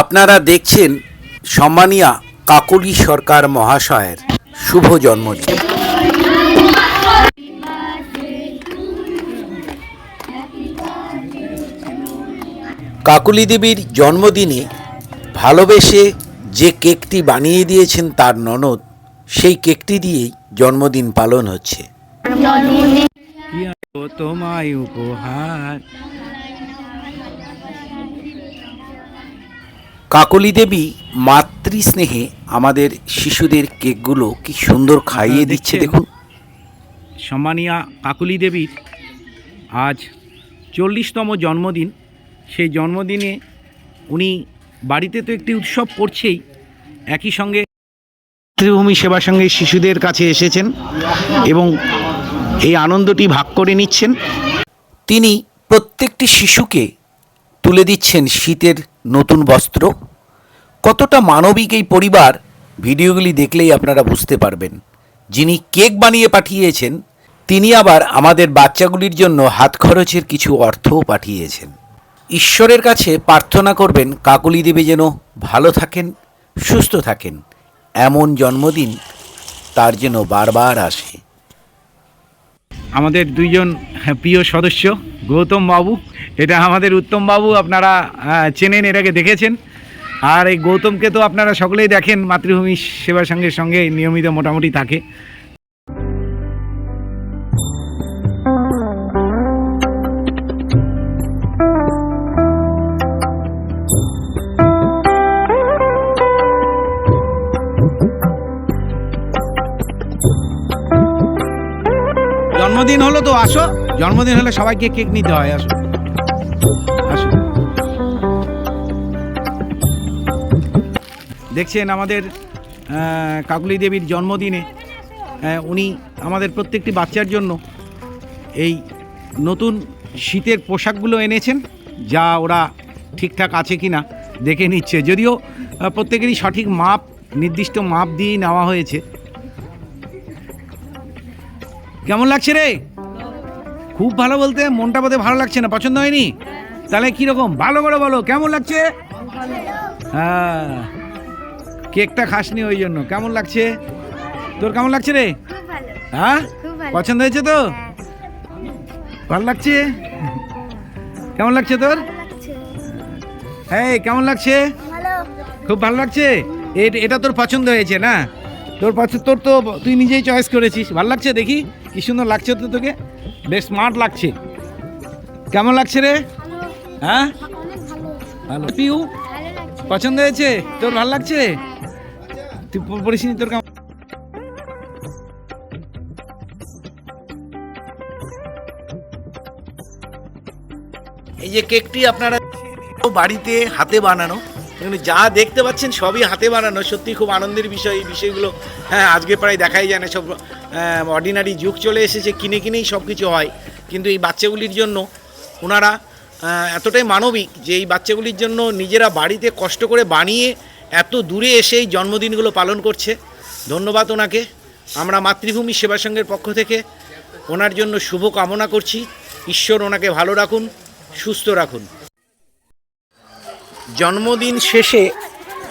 আপনারা দেখছেন সম্মানিয়া কাকলি সরকার মহাশয়ের শুভ জন্মদিন। কাকলি দেবীর জন্মদিনে ভালোবেসে যে কেকটি বানিয়ে দিয়েছেন তার ননদ, সেই কেকটি দিয়েই জন্মদিন পালন হচ্ছে। তোমায় উপহার? কাকলি দেবী মাতৃস্নেহে আমাদের শিশুদের কেকগুলো কি সুন্দর খাইয়ে দিচ্ছে দেখছেন? দেখুন। সম্মানিয়া কাকুলি দেবীর আজ চল্লিশতম জন্মদিন। সেই জন্মদিনে উনি বাড়িতে তো একটি উৎসব করছেই একই সঙ্গে মাতৃভূমি সেবা সঙ্গে শিশুদের কাছে এসেছেন এবং এই আনন্দটি ভাগ করে নিচ্ছেন। তিনি প্রত্যেকটি শিশুকে তুলে দিচ্ছেন শীতের নতুন বস্ত্র। কতটা মানবিক এই পরিবার, ভিডিওগুলি দেখলেই আপনারা বুঝতে পারবেন। যিনি কেক বানিয়ে পাঠিয়েছেন, তিনি আবার আমাদের বাচ্চাগুলির জন্য হাত খরচের কিছু অর্থও পাঠিয়েছেন। ঈশ্বরের কাছে প্রার্থনা করবেন, কাকলি দেবী যেন ভালো থাকেন, সুস্থ থাকেন। এমন জন্মদিন তার যেন বারবার আসে। আমাদের দুইজন প্রিয় সদস্য গৌতম বাবু। এটা আমাদের উত্তম বাবু, আপনারা চেনেন, এটাকে দেখেছেন। আর এই গৌতমকে তো আপনারা সকলেই দেখেন, মাতৃভূমি সেবা সঙ্গের সঙ্গে নিয়মিত মোটামুটি থাকে। জন্মদিন হলো তো, আসো। জন্মদিন হলে সবাইকে কেক নিতে হয়, আসো। দেখছেন আমাদের কাকুলি দেবীর জন্মদিনে উনি আমাদের প্রত্যেকটি বাচ্চার জন্য এই নতুন শীতের পোশাকগুলো এনেছেন, যা ওরা ঠিকঠাক আছে কি না দেখে নিচ্ছে। যদিও প্রত্যেকেরই সঠিক মাপ, নির্দিষ্ট মাপ দিয়েই নেওয়া হয়েছে। কেমন লাগছে রে? খুব ভালো বলতে মনটা বোধহয় ভালো লাগছে না পছন্দ হয়নি? তাহলে কীরকম? ভালো করে বলো কেমন লাগছে? হ্যাঁ। কেকটা খাসনি ওই জন্য কেমন লাগছে? তোর কেমন লাগছে রে? হ্যাঁ? পছন্দ হয়েছে তো? ভালো লাগছে? কেমন লাগছে তোর? হ্যাঁ কেমন লাগছে? খুব ভালো লাগছে? এটা তোর পছন্দ হয়েছে না? তোর পছন্দ তোর তো তুই নিজেই চয়েস করেছিস। ভালো লাগছে দেখি? কি সুন্দর লাগছে তো তোকে? বেশ স্মার্ট লাগছে। কেমন লাগছে রে? হ্যাঁ? ভালো। ভালো পিউ পছন্দ হয়েছে? তোর ভালো লাগছে? তুই প- পড়িসনি তোর কেমন? এই যে কেকটি আপনারা বাড়িতে হাতে বানানো এখানে যা দেখতে পাচ্ছেন সবই হাতে বানানো। সত্যি খুব আনন্দের বিষয় এই বিষয়গুলো। হ্যাঁ আজকে প্রায় দেখাই যায় না সব অর্ডিনারি যুগ চলে এসেছে, কিনে কিনেই সব কিছু হয়। কিন্তু এই বাচ্চাগুলির জন্য ওনারা এতটাই মানবিক যে এই বাচ্চাগুলির জন্য নিজেরা বাড়িতে কষ্ট করে বানিয়ে এত দূরে এসে এই জন্মদিনগুলো পালন করছে। ধন্যবাদ ওনাকে। আমরা মাতৃভূমি সেবা সংঘের পক্ষ থেকে ওনার জন্য শুভ কামনা করছি। ঈশ্বর ওনাকে ভালো রাখুন, সুস্থ রাখুন। জন্মদিন শেষে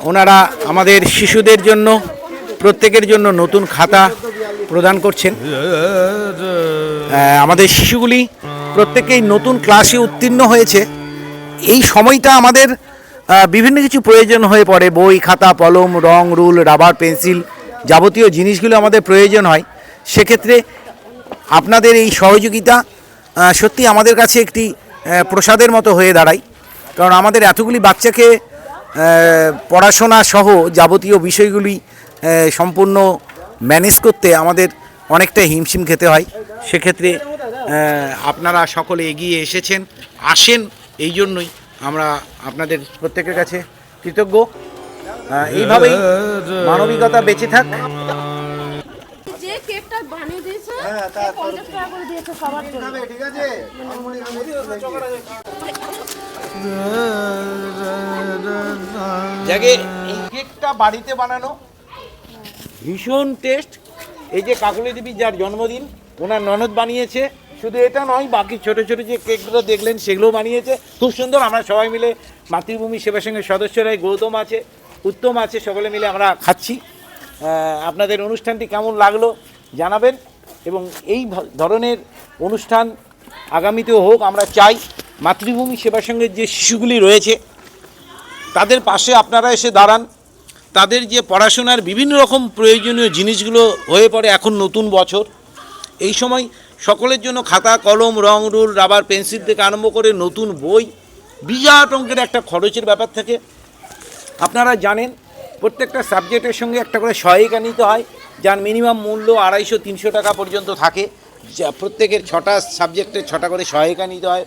ওনারা আমাদের শিশুদের জন্য, প্রত্যেকের জন্য নতুন খাতা প্রদান করছেন। আমাদের শিশুগুলি প্রত্যেকেই নতুন ক্লাসে উত্তীর্ণ হয়েছে। এই সময়টা আমাদের বিভিন্ন কিছু প্রয়োজন হয়ে পড়ে। বই, খাতা, কলম, রং, রুল, রাবার, পেন্সিল যাবতীয় জিনিসগুলো আমাদের প্রয়োজন হয়। সেক্ষেত্রে আপনাদের এই সহযোগিতা সত্যি আমাদের কাছে একটি প্রসাদের মতো হয়ে দাঁড়ায়। কারণ আমাদের এতগুলি বাচ্চাকে পড়াশোনা সহ যাবতীয় বিষয়গুলি সম্পূর্ণ ম্যানেজ করতে আমাদের অনেকটা হিমশিম খেতে হয়। সেক্ষেত্রে আপনারা সকলে এগিয়ে এসেছেন আসেন এই জন্যই আমরা আপনাদের প্রত্যেকের কাছে কৃতজ্ঞ। এইভাবেই মানবিকতা বেঁচে থাক। যে কেকটা বানিয়ে দিয়েছে সে পঞ্চাশ টাকা করে দিয়েছে সবার জন্য। জাগে এই কেকটা বাড়িতে বানানো ভীষণ টেস্ট এই যে কাকুলি দেবী যার জন্মদিন, ওনার ননদ বানিয়েছে। শুধু এটা নয়, বাকি ছোট ছোট যে কেকগুলো দেখলেন সেগুলো বানিয়েছে। খুব সুন্দর, আমরা সবাই মিলে মাতৃভূমি সেবা সংঘের সদস্যরাই, গৌতম আছে, উত্তম আছে, সকলে মিলে আমরা খাচ্ছি। আপনাদের অনুষ্ঠানটি কেমন লাগল জানাবেন, এবং এই ধরনের অনুষ্ঠান আগামীতেও হোক, আমরা চাই মাতৃভূমি সেবা সংঘের যে শিশুগুলি রয়েছে, তাদের পাশে আপনারা এসে দাঁড়ান। তাদের যে পড়াশোনার বিভিন্ন রকম প্রয়োজনীয় জিনিসগুলো হয়ে পড়ে এখন নতুন বছর। এই সময় সকলের জন্য খাতা, কলম, রং, রুল, রাবার, পেন্সিল থেকে আরম্ভ করে নতুন বই বিরাট অঙ্কের একটা খরচের ব্যাপার থাকে। আপনারা জানেন, প্রত্যেকটা সাবজেক্টের সঙ্গে একটা করে সহায়িকা নিতে হয়, যার মিনিমাম মূল্য আড়াইশো, তিনশো টাকা পর্যন্ত থাকে। যা প্রত্যেকের ছটা সাবজেক্টের ছটা করে সহায়িকা নিতে হয়।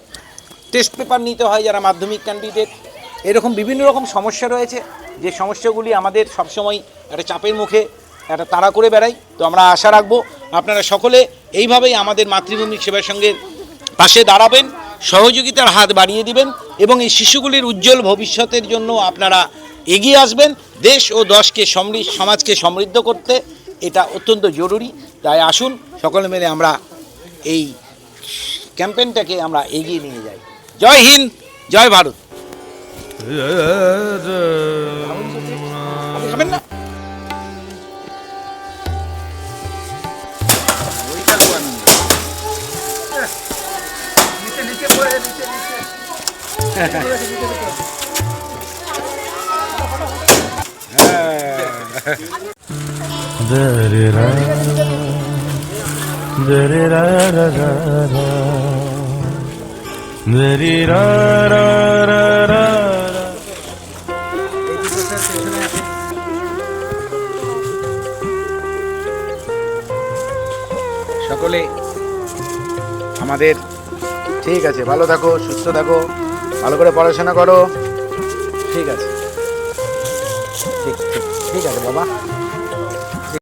টেস্ট পেপার নিতে হয় যারা মাধ্যমিক ক্যান্ডিডেট এরকম বিভিন্ন রকম সমস্যা রয়েছে। যে সমস্যাগুলি আমাদের সবসময় একটা চাপের মুখে, একটা তাড়া করে বেড়াই তো আমরা আশা রাখব আপনারা সকলে এইভাবেই আমাদের মাতৃভূমি সেবার সঙ্গে পাশে দাঁড়াবেন, সহযোগিতার হাত বাড়িয়ে দিবেন এবং এই শিশুগুলির উজ্জ্বল ভবিষ্যতের জন্য আপনারা এগিয়ে আসবেন। দেশ ও দশকে সমৃদ্ধ সমাজকে সমৃদ্ধ করতে এটা অত্যন্ত জরুরি। তাই আসুন, সকলে মিলে আমরা এই ক্যাম্পেইনটাকে আমরা এগিয়ে নিয়ে যাই। জয় হিন্দ, জয় Bharat. Dere ra, dere ra ra ra ra, dere ra ra ra ra. সকলে আমাদের ঠিক আছে, ভালো থাকো, সুস্থ থাকো, ভালো করে পড়াশোনা করো। ঠিক আছে। ঠিক ঠিক ঠিক আছে, বাবা।